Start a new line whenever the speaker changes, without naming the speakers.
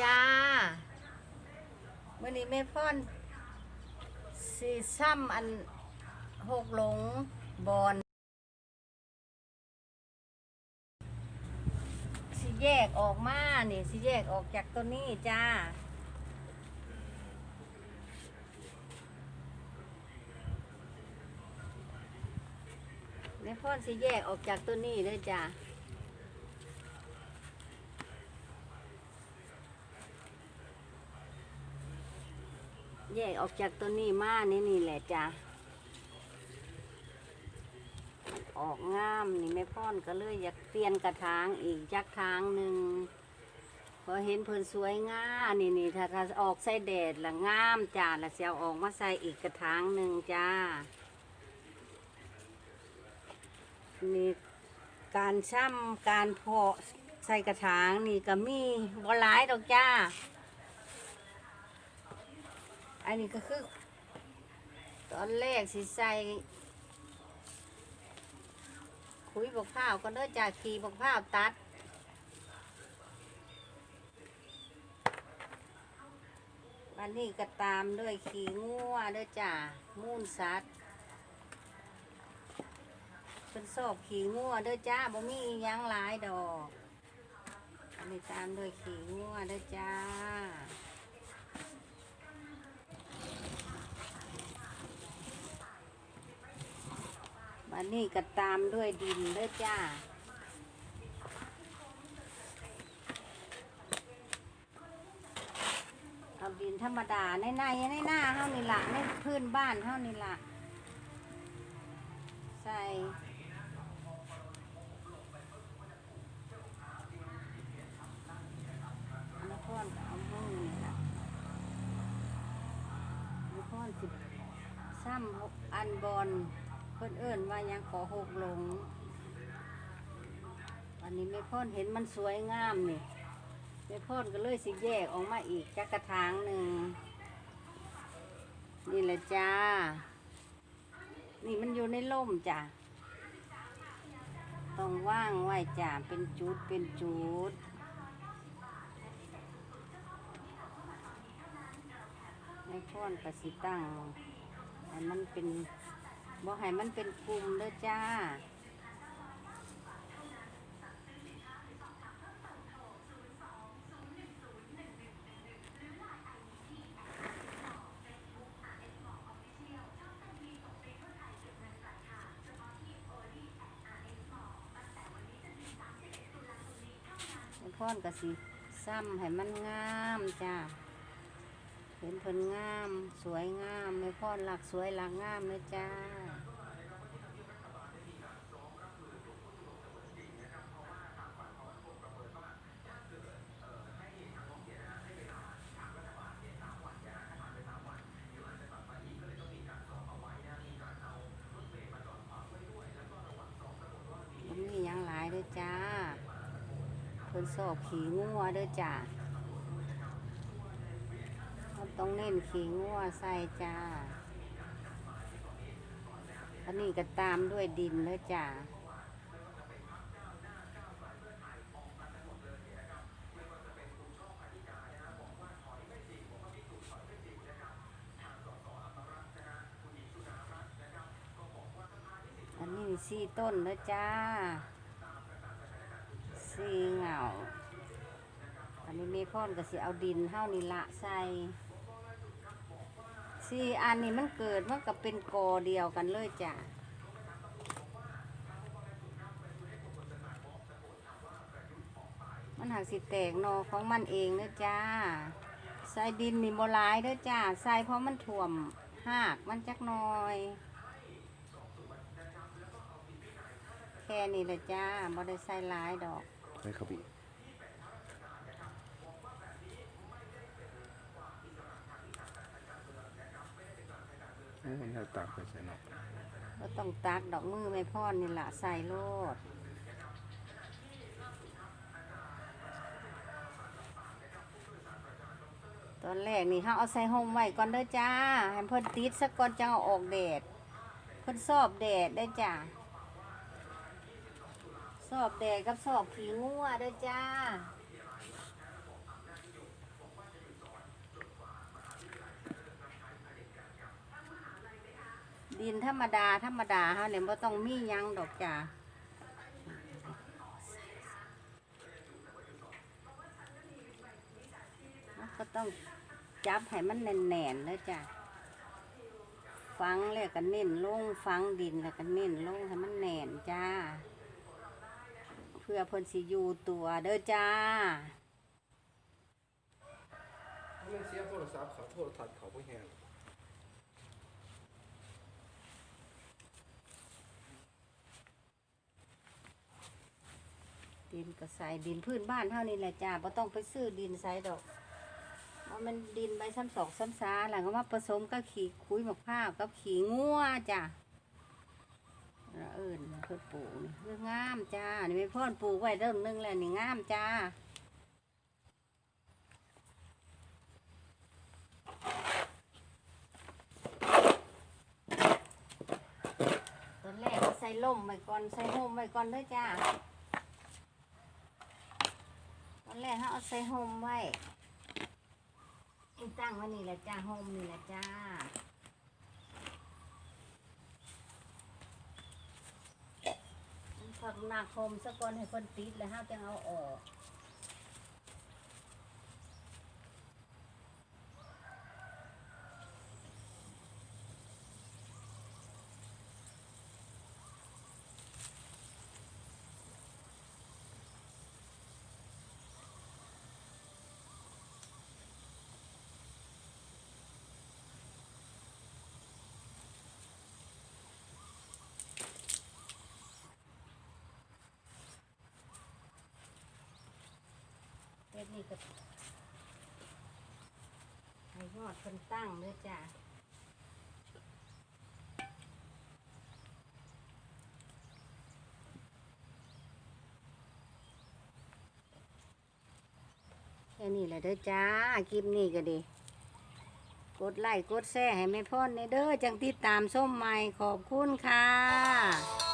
จ้าเมื่อนี้แม่พ่อนสีซ้ำอันหกหลงบอนสิแยกออกมานี่สิแยกออกจากตัวนี้จ้าแม่พ่อนสิแยกออกจากตัวนี้เลยจ้า แยกออกจากตัวนี้มานี่นี่แหละจ้ะออกงามนี่แม่พ่อนก็เลยอยากเปลี่ยนกระถางอีกจักทางหนึ่งพอเห็นเพิ่นสวยงามนี่นี่ถ้าถ้าออกใส่แดดละงามจ้าละเสียวออกมาใส่อีกกระถางหนึ่งจ้านี่การช่ำการเพาะใส่กระถางนี่ก็มีบ่หลายดอกจ้า นนี้ก็คือ ตอนแรกสิใส่คุยบกข้าวก็เด้อจากขีบกข้าวตัด วันนี้ก็ตามด้วยขีงัวเด้อจ้ามูนสัตว์เป็นสอบขีงัวเด้อจ้าบ่มีอิหยังหลายดอกอันนี้ตามด้วยขีงัวเด้อจ้า วันนี้ก็ตามด้วยดินด้อจ้า เอาดินธรรมดาในในในหน้าเท่านี่ละในพื้นบ้านเท่านี่ละใส่อันนี้พ่อนเอาห้อนี่ละอันนี้อนสิซ้ำอันบอล พิ่นเอิ้นว่ายังขอหกหลงอันนี้แม่พ่นเห็นมันสวยงามนี่แม่พ่นก็เลยสิแยกออกมาอีกจักกระถางหนึ่งนี่แหละจ้า นี่มันอยู่ในร่มจ้ะ ต้องว่างไว้จ้ะ เป็นจุดเป็นจุดแม่พ่นก็สิตั้งมันเป็น บอกให้มันเป็นกลุ่มเด้อจ้าไอ้พ่อนก็สิ ซ้ำให้มันงามจ้าเห็นเพิ่นงาม สวยงามไม่พ่อนหลักสวยหลักงามเลยจ้า มันมีหยังหลายเด้วยจ้า เพิ่นสอบขี่งัวเด้วยจ้าเราต้องเน้นขิงงัวใส่จ้าอันนี้ก็ตามด้วยดินเลยจ้าอันนี้สี่ต้นเลยจ้า สีเหงาอันนี้เมพอนก็สิเอาดินเท่านี้ละใส่สี่อันนี้มันเกิดมันก็เป็นกอเดียวกันเลยจ้ะมันหักสิแตกนอของมันเองเด้อจ้า ใส่ดินนี่โบลายเด้อจ้า ใส่เพราะมันถ่วมหากมันจักน้อย แค่นี้เลยจ้าบ่ได้ใส่ลายดอก
ไม่ครับพี่โอ้มันจะตักไปใส่เนาะ
ก็ต้องตักดอกมือไม่พ่อนี่ละใส่โลดตอนแรกนี่เขาเอาใส่ห่มไว้ก่อนเด้อจ้าให้เพิ่นติดสักก่อนจังเอาออกแดด เพิ่นสอบแดดได้จ้า สอบแดดกับสอบผีงัวด้วยจ้า ดินธรรมดา ธรรมดาเขาเนี่ยไม่ต้องมียังดอกจ้าก็ต้องจับให้มันแน่นๆแล้วจ้าฟังแล้วก็เน้นลงฟังดินแล้วก็เน้นลงให้มันแน่นจ้า พื่อเพิ่นสิอยู่ตัวเด้อจ้า
มันเสียโทรศัพท์เขาโทรทัศน์เขาบ่แฮง
ดินก็ใส่ดินพื้นบ้านเท่านี้แหละจ้าไ่ต้องไปซื้อดินใส่ดอกเพราะมันดินใบซ้ำสองซ้ำซาหลังก็มาผสมกับขี้คุยมะพร้าวกับขี้งัวจ้าแล้ว เอิญเพื่อปลูกนี่เพื่องามจ้า นี่ไม่พ่อนปลูกไว้เริ่มนึงแล้วนี่งามจ้าตอนแรกใส่ล่มไว้ก่อนใส่โฮมไว้ก่อนเด้อจ้าตอนแรกเขาเอาใส่โฮมไว้ตั้งไว้นี่แหละจ้าโฮมนี่แหละจ้า ผัก หนักคมสักก่อนให้คนติดแล้วห้าจะเอาออก ด็กนี่ก็ให้ยอดคนตั้งเลยจ้ะแค่นี้แหละเด้อจ้า คลิปนี้ก็ดี กดไลค์กดแชร์ให้แม่พ่อนในเด้อจังติดตามส้มใหม่ขอบคุณค่ะ